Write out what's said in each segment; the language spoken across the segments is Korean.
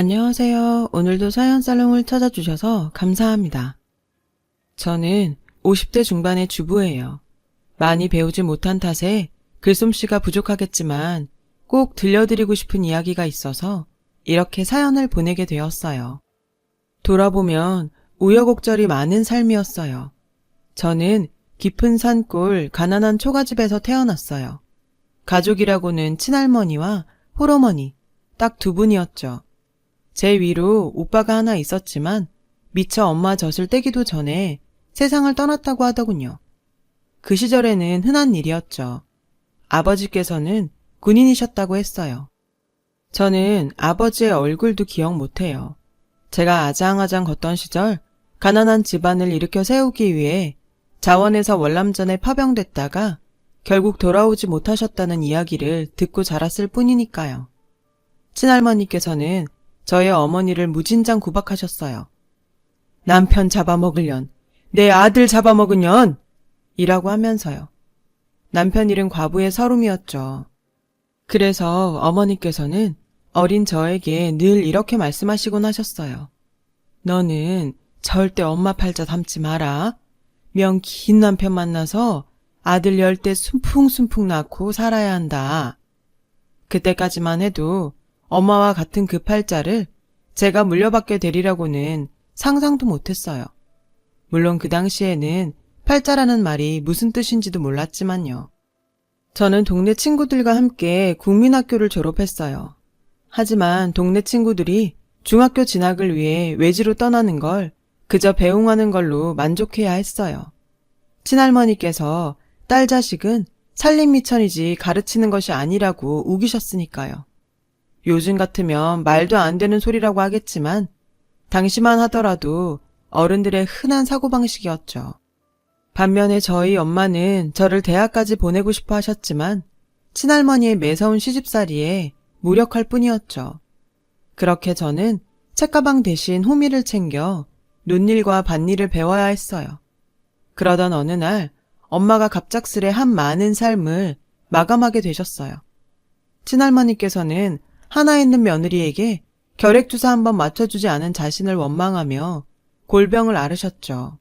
안녕하세요. 오늘도 사연 살롱을 찾아주셔서 감사합니다. 저는 50대 중반의 주부예요. 많이 배우지 못한 탓에 글솜씨가 부족하겠지만 꼭 들려드리고 싶은 이야기가 있어서 이렇게 사연을 보내게 되었어요. 돌아보면 우여곡절이 많은 삶이었어요. 저는 깊은 산골 가난한 초가집에서 태어났어요. 가족이라고는 친할머니와 홀어머니 딱 두 분이었죠. 제 위로 오빠가 하나 있었지만 미처 엄마 젖을 떼기도 전에 세상을 떠났다고 하더군요. 그 시절에는 흔한 일이었죠. 아버지께서는 군인이셨다고 했어요. 저는 아버지의 얼굴도 기억 못해요. 제가 아장아장 걷던 시절 가난한 집안을 일으켜 세우기 위해 자원에서 월남전에 파병됐다가 결국 돌아오지 못하셨다는 이야기를 듣고 자랐을 뿐이니까요. 친할머니께서는 저의 어머니를 무진장 구박하셨어요. 남편 잡아먹으련, 내 아들 잡아먹으련! 이라고 하면서요. 남편 일은 과부의 서름이었죠. 그래서 어머니께서는 어린 저에게 늘 이렇게 말씀하시곤 하셨어요. 너는 절대 엄마 팔자 담지 마라. 명 긴 남편 만나서 아들 열때 순풍순풍 낳고 살아야 한다. 그때까지만 해도 엄마와 같은 그 팔자를 제가 물려받게 되리라고는 상상도 못했어요. 물론 그 당시에는 팔자라는 말이 무슨 뜻인지도 몰랐지만요. 저는 동네 친구들과 함께 국민학교를 졸업했어요. 하지만 동네 친구들이 중학교 진학을 위해 외지로 떠나는 걸 그저 배웅하는 걸로 만족해야 했어요. 친할머니께서 딸 자식은 살림 미천이지 가르치는 것이 아니라고 우기셨으니까요. 요즘 같으면 말도 안 되는 소리라고 하겠지만 당시만 하더라도 어른들의 흔한 사고방식이었죠. 반면에 저희 엄마는 저를 대학까지 보내고 싶어 하셨지만 친할머니의 매서운 시집살이에 무력할 뿐이었죠. 그렇게 저는 책가방 대신 호미를 챙겨 논일과 밭일을 배워야 했어요. 그러던 어느 날 엄마가 갑작스레 한 많은 삶을 마감하게 되셨어요. 친할머니께서는 하나 있는 며느리에게 결핵주사 한번 맞춰주지 않은 자신을 원망하며 골병을 앓으셨죠.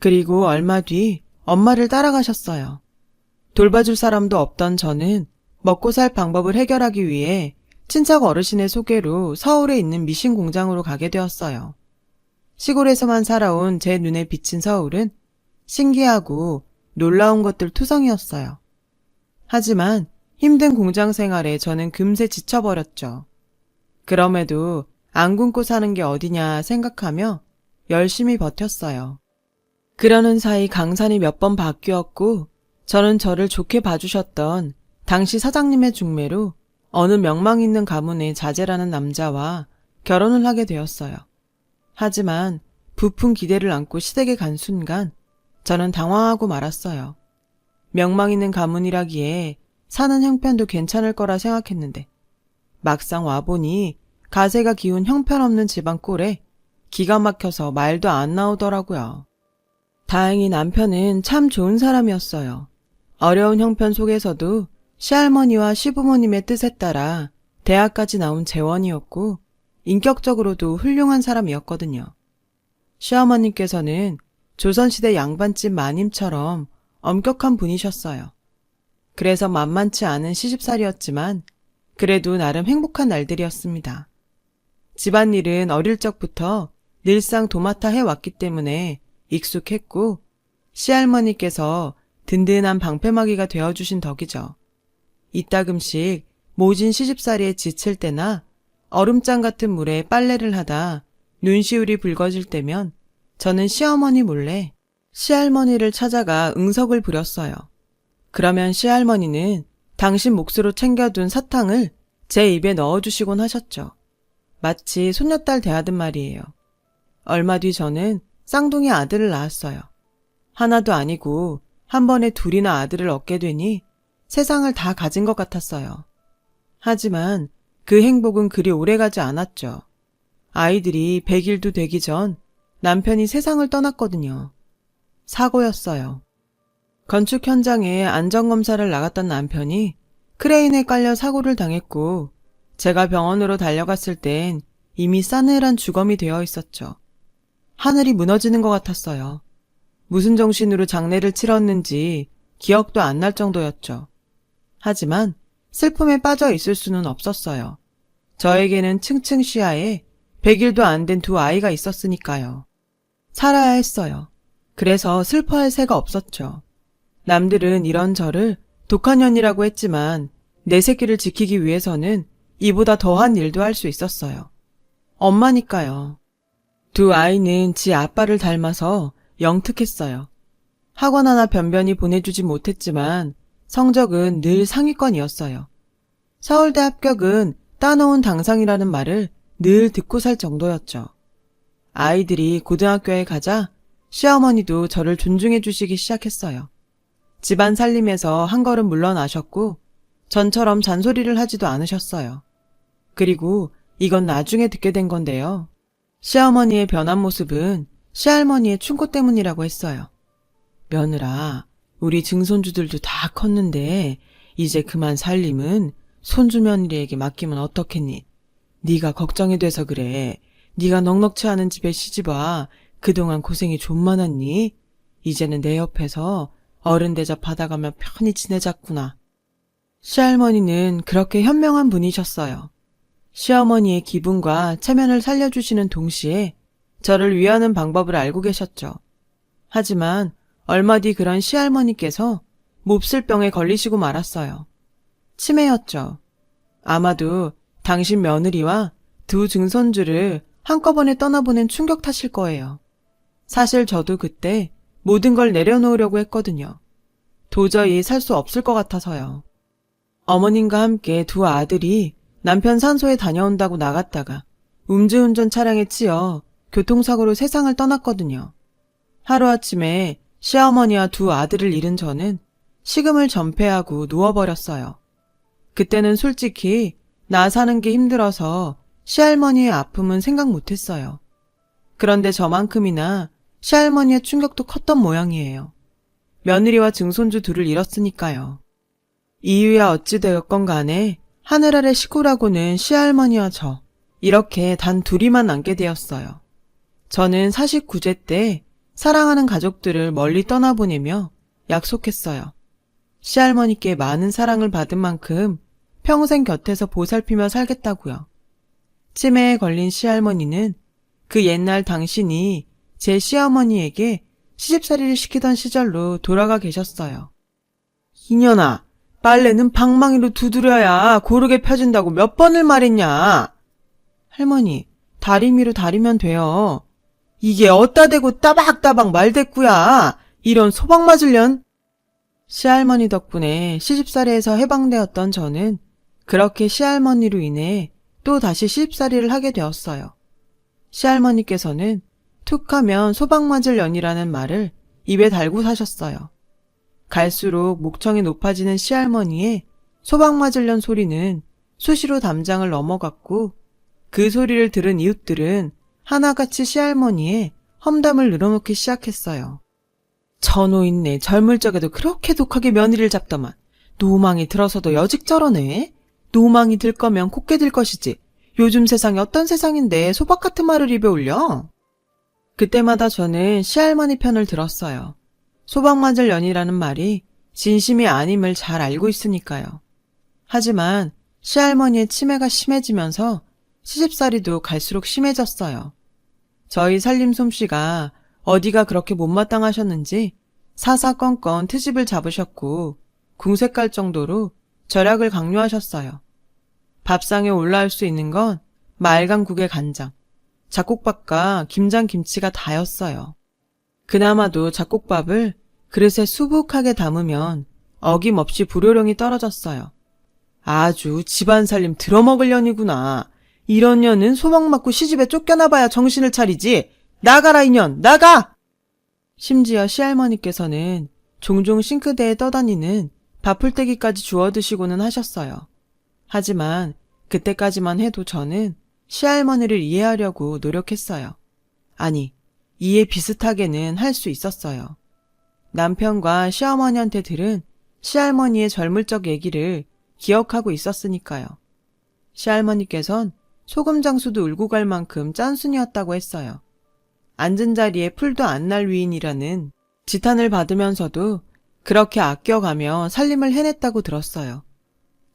그리고 얼마 뒤 엄마를 따라가셨어요. 돌봐줄 사람도 없던 저는 먹고 살 방법을 해결하기 위해 친척 어르신의 소개로 서울에 있는 미신 공장으로 가게 되었어요. 시골에서만 살아온 제 눈에 비친 서울은 신기하고 놀라운 것들 투성이었어요. 하지만 힘든 공장 생활에 저는 금세 지쳐버렸죠. 그럼에도 안 굶고 사는 게 어디냐 생각하며 열심히 버텼어요. 그러는 사이 강산이 몇 번 바뀌었고 저는 저를 좋게 봐주셨던 당시 사장님의 중매로 어느 명망 있는 가문의 자제라는 남자와 결혼을 하게 되었어요. 하지만 부푼 기대를 안고 시댁에 간 순간 저는 당황하고 말았어요. 명망 있는 가문이라기에 사는 형편도 괜찮을 거라 생각했는데 막상 와보니 가세가 기운 형편없는 집안 꼴에 기가 막혀서 말도 안 나오더라고요. 다행히 남편은 참 좋은 사람이었어요. 어려운 형편 속에서도 시할머니와 시부모님의 뜻에 따라 대학까지 나온 재원이었고 인격적으로도 훌륭한 사람이었거든요. 시어머님께서는 조선시대 양반집 마님처럼 엄격한 분이셨어요. 그래서 만만치 않은 시집살이었지만 그래도 나름 행복한 날들이었습니다. 집안일은 어릴 적부터 늘상 도맡아 해왔기 때문에 익숙했고 시할머니께서 든든한 방패막이가 되어주신 덕이죠. 이따금씩 모진 시집살이에 지칠 때나 얼음장 같은 물에 빨래를 하다 눈시울이 붉어질 때면 저는 시어머니 몰래 시할머니를 찾아가 응석을 부렸어요. 그러면 시할머니는 당신 몫으로 챙겨둔 사탕을 제 입에 넣어주시곤 하셨죠. 마치 손녀딸 대하듯 말이에요. 얼마 뒤 저는 쌍둥이 아들을 낳았어요. 하나도 아니고 한 번에 둘이나 아들을 얻게 되니 세상을 다 가진 것 같았어요. 하지만 그 행복은 그리 오래가지 않았죠. 아이들이 100일도 되기 전 남편이 세상을 떠났거든요. 사고였어요. 건축 현장에 안전검사를 나갔던 남편이 크레인에 깔려 사고를 당했고 제가 병원으로 달려갔을 땐 이미 싸늘한 주검이 되어 있었죠. 하늘이 무너지는 것 같았어요. 무슨 정신으로 장례를 치렀는지 기억도 안 날 정도였죠. 하지만 슬픔에 빠져 있을 수는 없었어요. 저에게는 층층 시야에 100일도 안 된 두 아이가 있었으니까요. 살아야 했어요. 그래서 슬퍼할 새가 없었죠. 남들은 이런 저를 독한 년이라고 했지만 내 새끼를 지키기 위해서는 이보다 더한 일도 할 수 있었어요. 엄마니까요. 두 아이는 지 아빠를 닮아서 영특했어요. 학원 하나 변변히 보내주지 못했지만 성적은 늘 상위권이었어요. 서울대 합격은 따놓은 당상이라는 말을 늘 듣고 살 정도였죠. 아이들이 고등학교에 가자 시어머니도 저를 존중해 주시기 시작했어요. 집안 살림에서 한 걸음 물러나셨고 전처럼 잔소리를 하지도 않으셨어요. 그리고 이건 나중에 듣게 된 건데요. 시어머니의 변한 모습은 시할머니의 충고 때문이라고 했어요. 며느라, 우리 증손주들도 다 컸는데 이제 그만 살림은 손주 며느리에게 맡기면 어떻겠니? 네가 걱정이 돼서 그래. 네가 넉넉치 않은 집에 시집와 그동안 고생이 좀 많았니? 이제는 내 옆에서 어른 대접 받아가며 편히 지내자꾸나. 시할머니는 그렇게 현명한 분이셨어요. 시어머니의 기분과 체면을 살려주시는 동시에 저를 위하는 방법을 알고 계셨죠. 하지만 얼마 뒤 그런 시할머니께서 몹쓸 병에 걸리시고 말았어요. 치매였죠. 아마도 당신 며느리와 두 증손주를 한꺼번에 떠나보낸 충격 탓일 거예요. 사실 저도 그때 모든 걸 내려놓으려고 했거든요. 도저히 살 수 없을 것 같아서요. 어머님과 함께 두 아들이 남편 산소에 다녀온다고 나갔다가 음주운전 차량에 치여 교통사고로 세상을 떠났거든요. 하루아침에 시어머니와 두 아들을 잃은 저는 식음을 전폐하고 누워버렸어요. 그때는 솔직히 나 사는 게 힘들어서 시할머니의 아픔은 생각 못했어요. 그런데 저만큼이나 시할머니의 충격도 컸던 모양이에요. 며느리와 증손주 둘을 잃었으니까요. 이유야 어찌되었건 간에 하늘 아래 식구라고는 시할머니와 저 이렇게 단 둘이만 남게 되었어요. 저는 49제 때 사랑하는 가족들을 멀리 떠나보내며 약속했어요. 시할머니께 많은 사랑을 받은 만큼 평생 곁에서 보살피며 살겠다고요. 치매에 걸린 시할머니는 그 옛날 당신이 제 시어머니에게 시집살이를 시키던 시절로 돌아가 계셨어요. 이년아, 빨래는 방망이로 두드려야 고르게 펴진다고 몇 번을 말했냐? 할머니, 다리미로 다리면 돼요. 이게 어따 대고 따박따박 말대꾸야. 이런 소방 맞을련? 시할머니 덕분에 시집살이에서 해방되었던 저는 그렇게 시할머니로 인해 또 다시 시집살이를 하게 되었어요. 시할머니께서는 툭 하면 소방 맞을 년이라는 말을 입에 달고 사셨어요. 갈수록 목청이 높아지는 시할머니의 소방 맞을 년 소리는 수시로 담장을 넘어갔고 그 소리를 들은 이웃들은 하나같이 시할머니의 험담을 늘어놓기 시작했어요. 저 노인네 젊을 적에도 그렇게 독하게 며느리를 잡더만 노망이 들어서도 여직 저러네. 노망이 들 거면 곱게 들 것이지. 요즘 세상이 어떤 세상인데 소박 같은 말을 입에 올려? 그때마다 저는 시할머니 편을 들었어요. 소박 맞을 년이라는 말이 진심이 아님을 잘 알고 있으니까요. 하지만 시할머니의 치매가 심해지면서 시집살이도 갈수록 심해졌어요. 저희 살림 솜씨가 어디가 그렇게 못마땅하셨는지 사사건건 트집을 잡으셨고 궁색 갈 정도로 절약을 강요하셨어요. 밥상에 올라올 수 있는 건 말강국의 간장, 잡곡밥과 김장김치가 다였어요. 그나마도 잡곡밥을 그릇에 수북하게 담으면 어김없이 불효령이 떨어졌어요. 아주 집안 살림 들어먹을 년이구나. 이런 년은 소방 맞고 시집에 쫓겨나봐야 정신을 차리지. 나가라 이년 나가! 심지어 시할머니께서는 종종 싱크대에 떠다니는 밥풀떼기까지 주워 드시고는 하셨어요. 하지만 그때까지만 해도 저는 시할머니를 이해하려고 노력했어요. 아니, 이해 비슷하게는 할 수 있었어요. 남편과 시어머니한테 들은 시할머니의 젊을 적 얘기를 기억하고 있었으니까요. 시할머니께선 소금 장수도 울고 갈 만큼 짠순이었다고 했어요. 앉은 자리에 풀도 안 날 위인이라는 지탄을 받으면서도 그렇게 아껴가며 살림을 해냈다고 들었어요.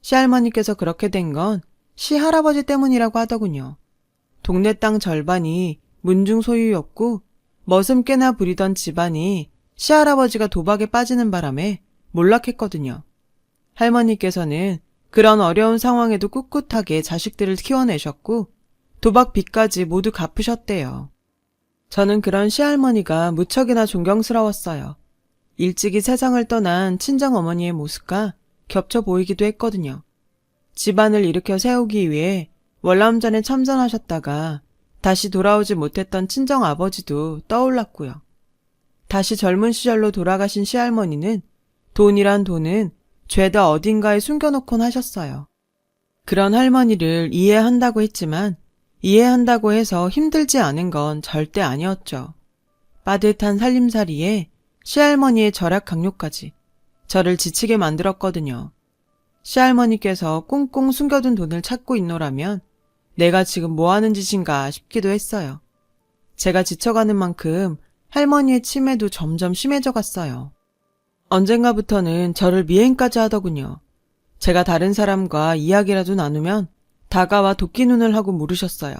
시할머니께서 그렇게 된 건 시할아버지 때문이라고 하더군요. 동네 땅 절반이 문중 소유였고 머슴깨나 부리던 집안이 시할아버지가 도박에 빠지는 바람에 몰락했거든요. 할머니께서는 그런 어려운 상황에도 꿋꿋하게 자식들을 키워내셨고 도박 빚까지 모두 갚으셨대요. 저는 그런 시할머니가 무척이나 존경스러웠어요. 일찍이 세상을 떠난 친정 어머니의 모습과 겹쳐 보이기도 했거든요. 집안을 일으켜 세우기 위해 월남전에 참전하셨다가 다시 돌아오지 못했던 친정 아버지도 떠올랐고요. 다시 젊은 시절로 돌아가신 시할머니는 돈이란 돈은 죄다 어딘가에 숨겨놓곤 하셨어요. 그런 할머니를 이해한다고 했지만 이해한다고 해서 힘들지 않은 건 절대 아니었죠. 빠듯한 살림살이에 시할머니의 절약 강요까지 저를 지치게 만들었거든요. 시할머니께서 꽁꽁 숨겨둔 돈을 찾고 있노라면 내가 지금 뭐 하는 짓인가 싶기도 했어요. 제가 지쳐가는 만큼 할머니의 치매도 점점 심해져 갔어요. 언젠가부터는 저를 미행까지 하더군요. 제가 다른 사람과 이야기라도 나누면 다가와 도끼 눈을 하고 물으셨어요.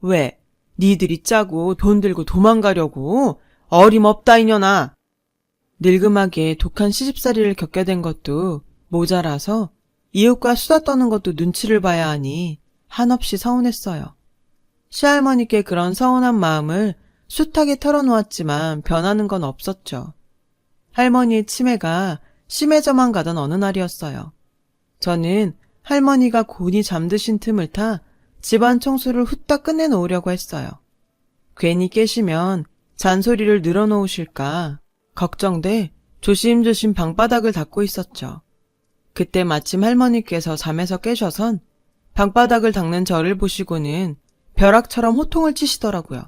왜? 니들이 짜고 돈 들고 도망가려고? 어림없다 이년아. 늙음하게 독한 시집살이를 겪게 된 것도 모자라서 이웃과 수다 떠는 것도 눈치를 봐야 하니 한없이 서운했어요. 시할머니께 그런 서운한 마음을 숱하게 털어놓았지만 변하는 건 없었죠. 할머니의 치매가 심해져만 가던 어느 날이었어요. 저는 할머니가 곤히 잠드신 틈을 타 집안 청소를 후딱 끝내놓으려고 했어요. 괜히 깨시면 잔소리를 늘어놓으실까 걱정돼 조심조심 방바닥을 닦고 있었죠. 그때 마침 할머니께서 잠에서 깨셔선 방바닥을 닦는 저를 보시고는 벼락처럼 호통을 치시더라고요.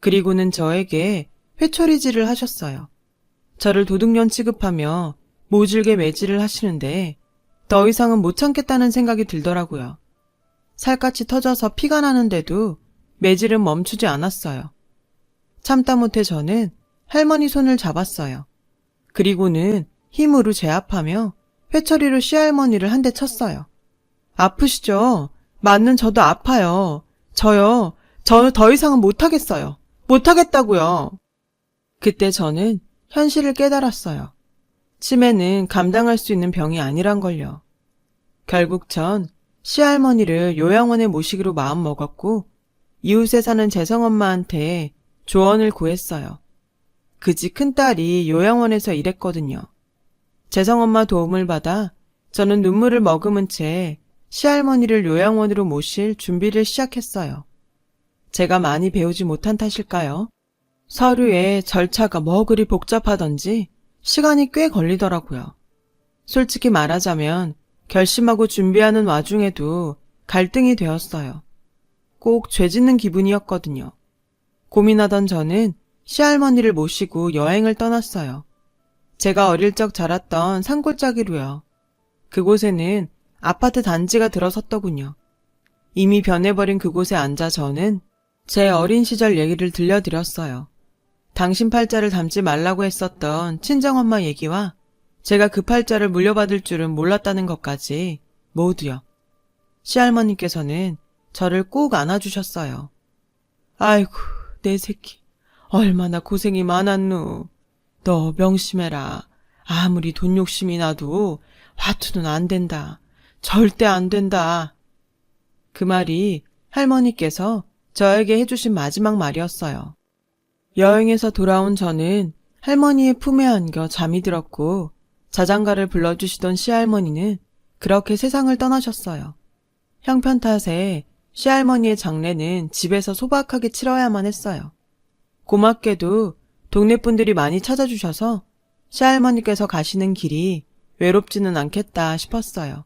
그리고는 저에게 회초리질을 하셨어요. 저를 도둑년 취급하며 모질게 매질을 하시는데 더 이상은 못 참겠다는 생각이 들더라고요. 살갗이 터져서 피가 나는데도 매질은 멈추지 않았어요. 참다 못해 저는 할머니 손을 잡았어요. 그리고는 힘으로 제압하며 회초리로 시할머니를 한 대 쳤어요. 아프시죠? 맞는 저도 아파요. 저요. 저 더 이상은 못하겠어요. 못하겠다고요. 그때 저는 현실을 깨달았어요. 치매는 감당할 수 있는 병이 아니란 걸요. 결국 전 시할머니를 요양원에 모시기로 마음먹었고 이웃에 사는 재성엄마한테 조언을 구했어요. 그지 큰딸이 요양원에서 일했거든요. 재성엄마 도움을 받아 저는 눈물을 머금은 채 시할머니를 요양원으로 모실 준비를 시작했어요. 제가 많이 배우지 못한 탓일까요? 서류에 절차가 뭐 그리 복잡하던지 시간이 꽤 걸리더라고요. 솔직히 말하자면 결심하고 준비하는 와중에도 갈등이 되었어요. 꼭 죄 짓는 기분이었거든요. 고민하던 저는 시할머니를 모시고 여행을 떠났어요. 제가 어릴 적 자랐던 산골짜기로요. 그곳에는 아파트 단지가 들어섰더군요. 이미 변해버린 그곳에 앉아 저는 제 어린 시절 얘기를 들려드렸어요. 당신 팔자를 닮지 말라고 했었던 친정엄마 얘기와 제가 그 팔자를 물려받을 줄은 몰랐다는 것까지 모두요. 시할머니께서는 저를 꼭 안아주셨어요. 아이고, 내 새끼. 얼마나 고생이 많았누. 너 명심해라. 아무리 돈 욕심이 나도 화투는 안 된다. 절대 안 된다. 그 말이 할머니께서 저에게 해주신 마지막 말이었어요. 여행에서 돌아온 저는 할머니의 품에 안겨 잠이 들었고 자장가를 불러주시던 시할머니는 그렇게 세상을 떠나셨어요. 형편 탓에 시할머니의 장례는 집에서 소박하게 치러야만 했어요. 고맙게도 동네 분들이 많이 찾아주셔서 시할머니께서 가시는 길이 외롭지는 않겠다 싶었어요.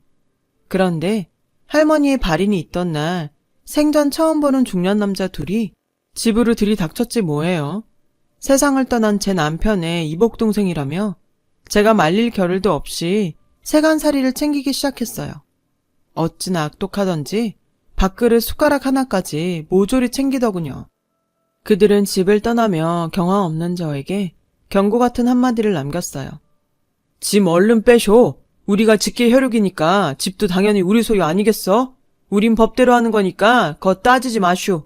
그런데 할머니의 발인이 있던 날 생전 처음 보는 중년 남자 둘이 집으로 들이닥쳤지 뭐예요. 세상을 떠난 제 남편의 이복 동생이라며 제가 말릴 겨를도 없이 세간살이를 챙기기 시작했어요. 어찌나 악독하던지 밥그릇 숟가락 하나까지 모조리 챙기더군요. 그들은 집을 떠나며 경황 없는 저에게 경고 같은 한마디를 남겼어요. 짐 얼른 빼쇼. 우리가 직계 혈육이니까 집도 당연히 우리 소유 아니겠어? 우린 법대로 하는 거니까 거 따지지 마쇼.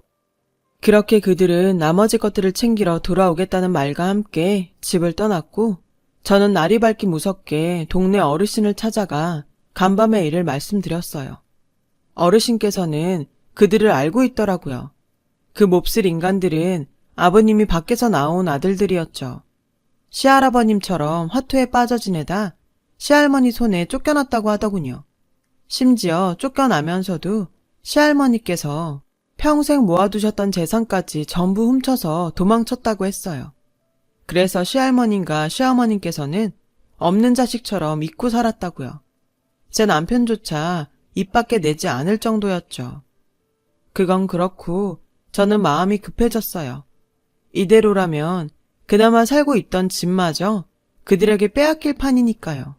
그렇게 그들은 나머지 것들을 챙기러 돌아오겠다는 말과 함께 집을 떠났고 저는 날이 밝기 무섭게 동네 어르신을 찾아가 간밤의 일을 말씀드렸어요. 어르신께서는 그들을 알고 있더라고요. 그 몹쓸 인간들은 아버님이 밖에서 나온 아들들이었죠. 시할아버님처럼 화투에 빠져 지내다 시할머니 손에 쫓겨났다고 하더군요. 심지어 쫓겨나면서도 시할머니께서 평생 모아두셨던 재산까지 전부 훔쳐서 도망쳤다고 했어요. 그래서 시할머님과 시어머님께서는 없는 자식처럼 잊고 살았다고요. 제 남편조차 입 밖에 내지 않을 정도였죠. 그건 그렇고 저는 마음이 급해졌어요. 이대로라면 그나마 살고 있던 집마저 그들에게 빼앗길 판이니까요.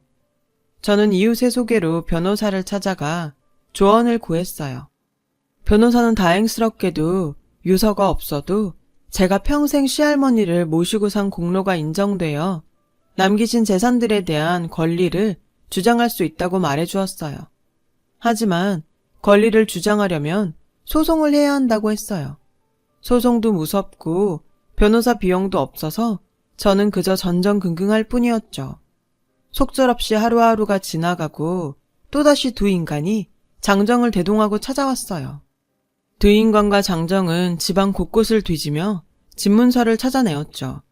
저는 이웃의 소개로 변호사를 찾아가 조언을 구했어요. 변호사는 다행스럽게도 유서가 없어도 제가 평생 시할머니를 모시고 산 공로가 인정되어 남기신 재산들에 대한 권리를 주장할 수 있다고 말해 주었어요. 하지만 권리를 주장하려면 소송을 해야 한다고 했어요. 소송도 무섭고 변호사 비용도 없어서 저는 그저 전전긍긍할 뿐이었죠. 속절없이 하루하루가 지나가고 또다시 두 인간이 장정을 대동하고 찾아왔어요. 두 인간과 장정은 집안 곳곳을 뒤지며 집문서를 찾아내었죠.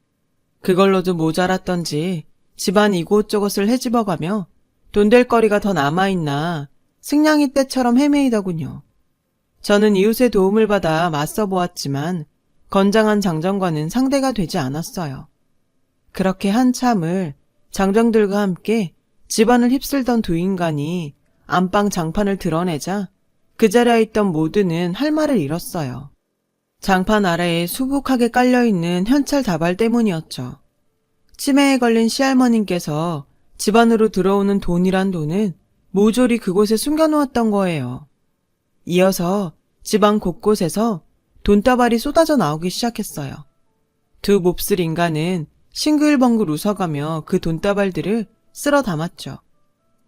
그걸로도 모자랐던지 집안 이곳저곳을 헤집어가며 돈 될 거리가 더 남아있나 승냥이 때처럼 헤매이더군요. 저는 이웃의 도움을 받아 맞서 보았지만 건장한 장정과는 상대가 되지 않았어요. 그렇게 한참을 장정들과 함께 집안을 휩쓸던 두 인간이 안방 장판을 드러내자 그 자리에 있던 모두는 할 말을 잃었어요. 장판 아래에 수북하게 깔려있는 현찰 다발 때문이었죠. 치매에 걸린 시할머님께서 집안으로 들어오는 돈이란 돈은 모조리 그곳에 숨겨놓았던 거예요. 이어서 집안 곳곳에서 돈다발이 쏟아져 나오기 시작했어요. 두 몹쓸 인간은 싱글벙글 웃어가며 그 돈다발들을 쓸어 담았죠.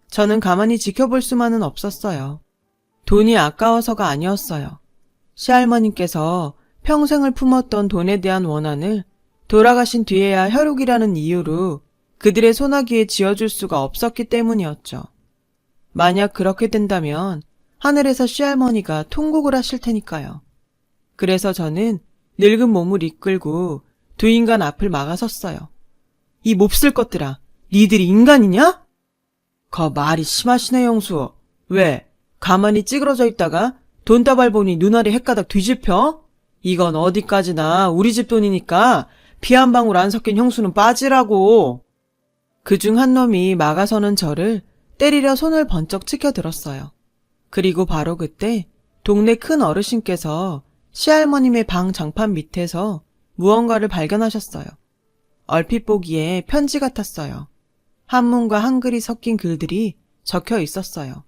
저는 가만히 지켜볼 수만은 없었어요. 돈이 아까워서가 아니었어요. 시할머님께서 평생을 품었던 돈에 대한 원한을 돌아가신 뒤에야 혈육이라는 이유로 그들의 소나기에 지어줄 수가 없었기 때문이었죠. 만약 그렇게 된다면 하늘에서 시할머니가 통곡을 하실 테니까요. 그래서 저는 늙은 몸을 이끌고 두 인간 앞을 막아섰어요. 이 몹쓸 것들아, 니들이 인간이냐? 거 말이 심하시네, 영수. 왜? 가만히 찌그러져 있다가 돈다발 보니 눈알이 헷가닥 뒤집혀? 이건 어디까지나 우리 집 돈이니까 피 한 방울 안 섞인 형수는 빠지라고. 그중 한 놈이 막아서는 저를 때리려 손을 번쩍 치켜들었어요. 그리고 바로 그때 동네 큰 어르신께서 시할머님의 방 장판 밑에서 무언가를 발견하셨어요. 얼핏 보기에 편지 같았어요. 한문과 한글이 섞인 글들이 적혀 있었어요.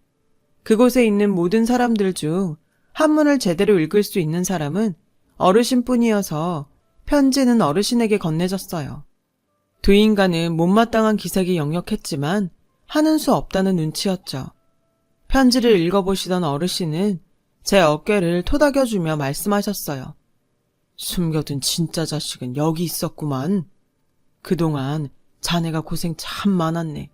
그곳에 있는 모든 사람들 중 한문을 제대로 읽을 수 있는 사람은 어르신뿐이어서 편지는 어르신에게 건네졌어요. 두 인간은 못마땅한 기색이 역력했지만 하는 수 없다는 눈치였죠. 편지를 읽어보시던 어르신은 제 어깨를 토닥여주며 말씀하셨어요. 숨겨둔 진짜 자식은 여기 있었구만. 그동안 자네가 고생 참 많았네.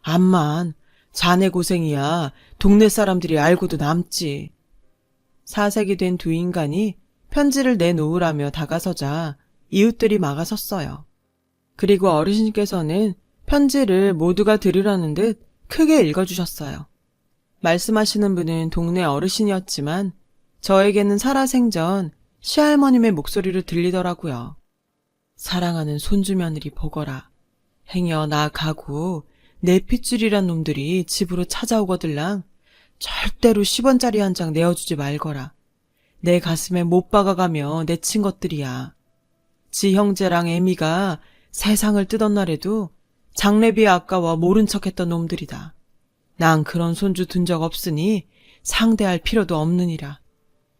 암만 자네 고생이야 동네 사람들이 알고도 남지. 사색이 된 두 인간이 편지를 내놓으라며 다가서자 이웃들이 막아섰어요. 그리고 어르신께서는 편지를 모두가 들으라는 듯 크게 읽어주셨어요. 말씀하시는 분은 동네 어르신이었지만 저에게는 살아생전 시할머님의 목소리로 들리더라고요. 사랑하는 손주 며느리 보거라. 행여 나 가고 내 핏줄이란 놈들이 집으로 찾아오거들랑 절대로 10원짜리 한 장 내어주지 말거라. 내 가슴에 못 박아가며 내친 것들이야. 지 형제랑 애미가 세상을 뜨던 날에도 장례비 아까워 모른 척했던 놈들이다. 난 그런 손주 둔 적 없으니 상대할 필요도 없느니라.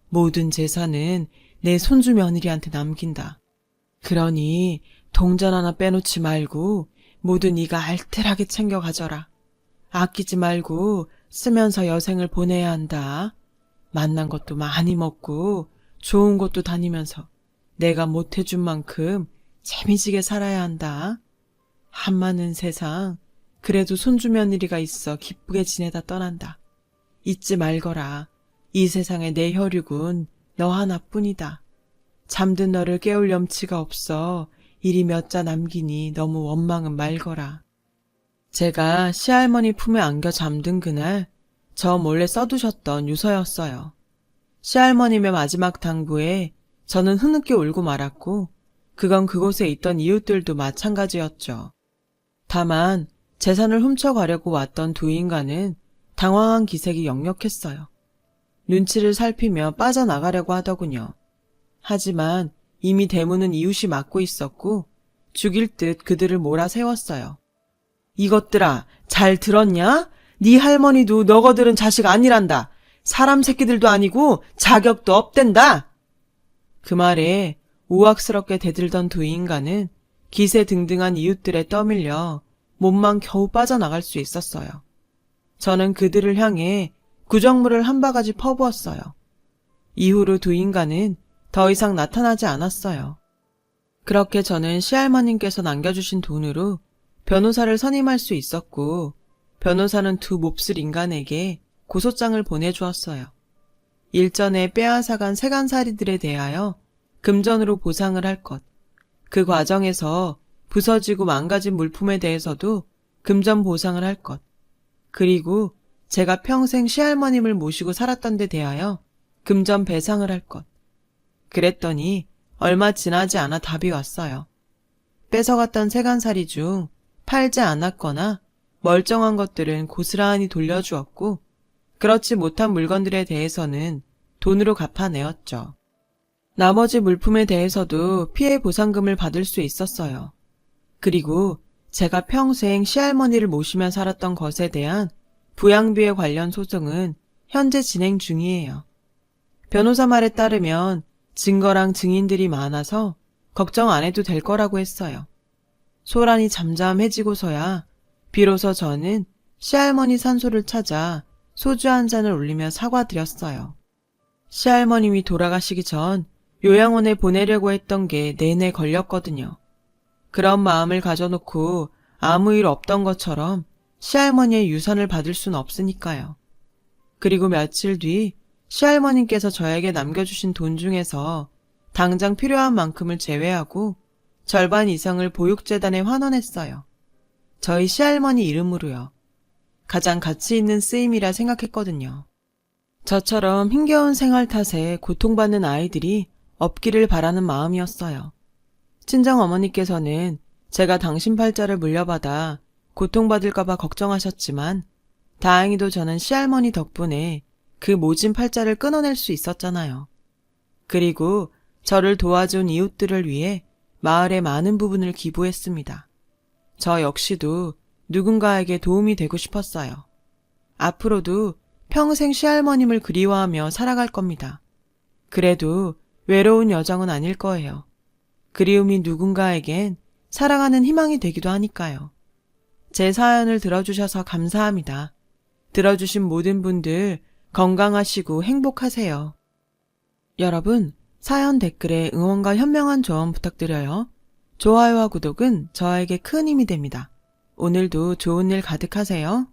모든 재산은 내 손주 며느리한테 남긴다. 그러니 동전 하나 빼놓지 말고 모두 네가 알뜰하게 챙겨 가져라. 아끼지 말고 쓰면서 여생을 보내야 한다. 만난 것도 많이 먹고 좋은 곳도 다니면서 내가 못해준 만큼 재미지게 살아야 한다. 한많은 세상 그래도 손주 며느리가 있어 기쁘게 지내다 떠난다. 잊지 말거라. 이 세상에 내 혈육은 너 하나뿐이다. 잠든 너를 깨울 염치가 없어 일이 몇 자 남기니 너무 원망은 말거라. 제가 시할머니 품에 안겨 잠든 그날 저 몰래 써두셨던 유서였어요. 시할머님의 마지막 당부에 저는 흐느껴 울고 말았고 그건 그곳에 있던 이웃들도 마찬가지였죠. 다만 재산을 훔쳐가려고 왔던 두 인간은 당황한 기색이 역력했어요. 눈치를 살피며 빠져나가려고 하더군요. 하지만 이미 대문은 이웃이 막고 있었고 죽일 듯 그들을 몰아세웠어요. 이것들아, 잘 들었냐? 네 할머니도 너거들은 자식 아니란다. 사람 새끼들도 아니고 자격도 없댄다. 그 말에 우악스럽게 대들던 두 인간은 기세 등등한 이웃들에 떠밀려 몸만 겨우 빠져나갈 수 있었어요. 저는 그들을 향해 구정물을 한 바가지 퍼부었어요. 이후로 두 인간은 더 이상 나타나지 않았어요. 그렇게 저는 시할머님께서 남겨주신 돈으로 변호사를 선임할 수 있었고, 변호사는 두 몹쓸 인간에게 고소장을 보내주었어요. 일전에 빼앗아간 세간살이들에 대하여 금전으로 보상을 할 것, 그 과정에서 부서지고 망가진 물품에 대해서도 금전 보상을 할 것, 그리고 제가 평생 시할머님을 모시고 살았던 데 대하여 금전 배상을 할 것. 그랬더니 얼마 지나지 않아 답이 왔어요. 뺏어갔던 세간살이 중 팔지 않았거나 멀쩡한 것들은 고스란히 돌려주었고, 그렇지 못한 물건들에 대해서는 돈으로 갚아내었죠. 나머지 물품에 대해서도 피해 보상금을 받을 수 있었어요. 그리고 제가 평생 시할머니를 모시며 살았던 것에 대한 부양비에 관련 소송은 현재 진행 중이에요. 변호사 말에 따르면 증거랑 증인들이 많아서 걱정 안 해도 될 거라고 했어요. 소란이 잠잠해지고서야 비로소 저는 시할머니 산소를 찾아 소주 한 잔을 올리며 사과드렸어요. 시할머님이 돌아가시기 전 요양원에 보내려고 했던 게 내내 걸렸거든요. 그런 마음을 가져놓고 아무 일 없던 것처럼 시할머니의 유산을 받을 순 없으니까요. 그리고 며칠 뒤 시할머님께서 저에게 남겨주신 돈 중에서 당장 필요한 만큼을 제외하고 절반 이상을 보육재단에 환원했어요. 저희 시할머니 이름으로요. 가장 가치 있는 쓰임이라 생각했거든요. 저처럼 힘겨운 생활 탓에 고통받는 아이들이 없기를 바라는 마음이었어요. 친정 어머니께서는 제가 당신 팔자를 물려받아 고통받을까봐 걱정하셨지만 다행히도 저는 시할머니 덕분에 그 모진 팔자를 끊어낼 수 있었잖아요. 그리고 저를 도와준 이웃들을 위해 마을의 많은 부분을 기부했습니다. 저 역시도 누군가에게 도움이 되고 싶었어요. 앞으로도 평생 시할머님을 그리워하며 살아갈 겁니다. 그래도 외로운 여정은 아닐 거예요. 그리움이 누군가에겐 사랑하는 희망이 되기도 하니까요. 제 사연을 들어주셔서 감사합니다. 들어주신 모든 분들 건강하시고 행복하세요. 여러분, 사연 댓글에 응원과 현명한 조언 부탁드려요. 좋아요와 구독은 저에게 큰 힘이 됩니다. 오늘도 좋은 일 가득하세요.